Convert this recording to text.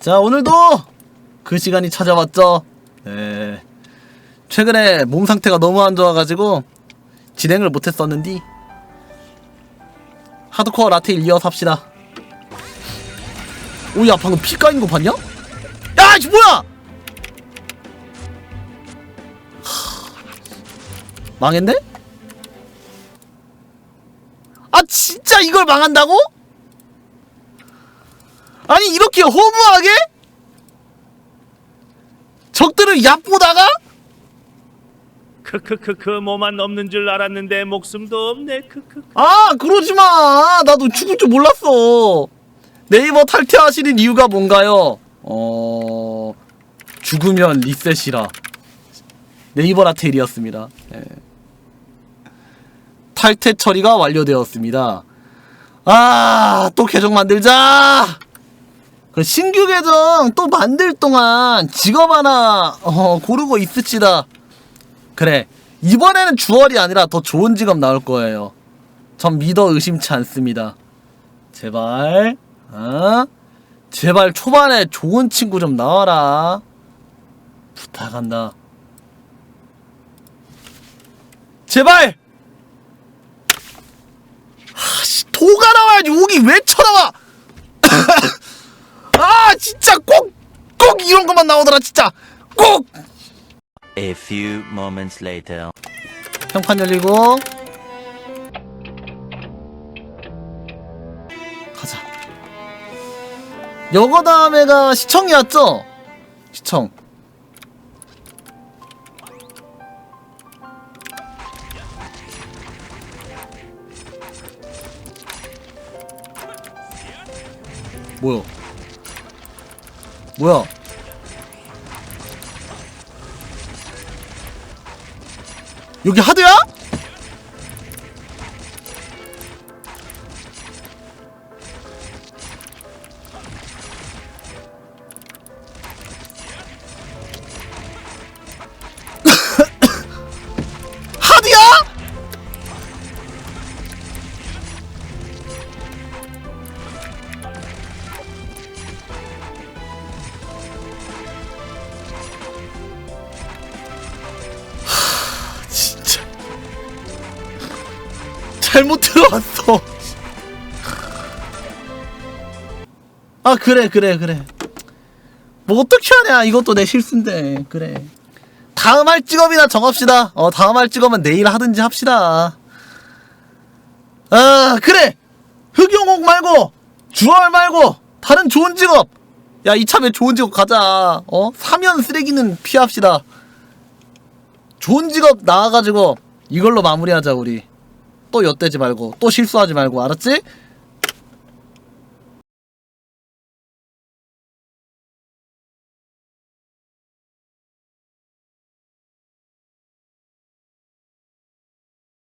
자, 오늘도 그 시간이 찾아왔죠. 네. 최근에 몸 상태가 너무 안 좋아가지고 진행을 못했었는데 하드코어 라테 1 이어서 합시다. 오야 방금 피 까인 거 봤냐? 야 이거 뭐야? 하... 망했네? 아 진짜 이걸 망한다고? 아니 이렇게 허무하게? 적들을 얕보다가? 크크크크 뭐만 없는 줄 알았는데 목숨도 없네 크크크 아 그러지 마 나도 죽을 줄 몰랐어 네이버 탈퇴하시는 이유가 뭔가요? 어... 죽으면 리셋이라 네이버 라텔이었습니다 예. 탈퇴 처리가 완료되었습니다 아 또 계정 만들자 그 신규 계정 또 만들 동안 직업 하나 어, 고르고 있읍시다 그래 이번에는 주얼이 아니라 더 좋은 직업 나올 거예요 전 믿어 의심치 않습니다. 제발, 어? 제발 초반에 좋은 친구 좀 나와라. 부탁한다. 제발! 아씨, 도가 나와야지. 오기 왜 쳐나와? 아, 진짜 꼭, 꼭 이런 것만 나오더라, 진짜. 꼭! A few moments later. 평판 열리고 가자 여거 다음에가 시청이었죠? 시청 뭐야 뭐야 여기 하드야? 잘못 들어왔어. 아 그래 그래 그래. 뭐 어떻게 하냐 이것도 내 실수인데 그래. 다음 할 직업이나 정합시다. 어, 다음 할 직업은 내일 하든지 합시다. 아, 그래! 흑용옥 말고, 주얼 말고, 다른 좋은 직업! 야, 이참에 좋은 직업 가자. 어? 사면 쓰레기는 피합시다. 좋은 직업 나와가지고, 이걸로 마무리하자, 우리. 또 엿대지 말고, 또 실수하지 말고, 알았지?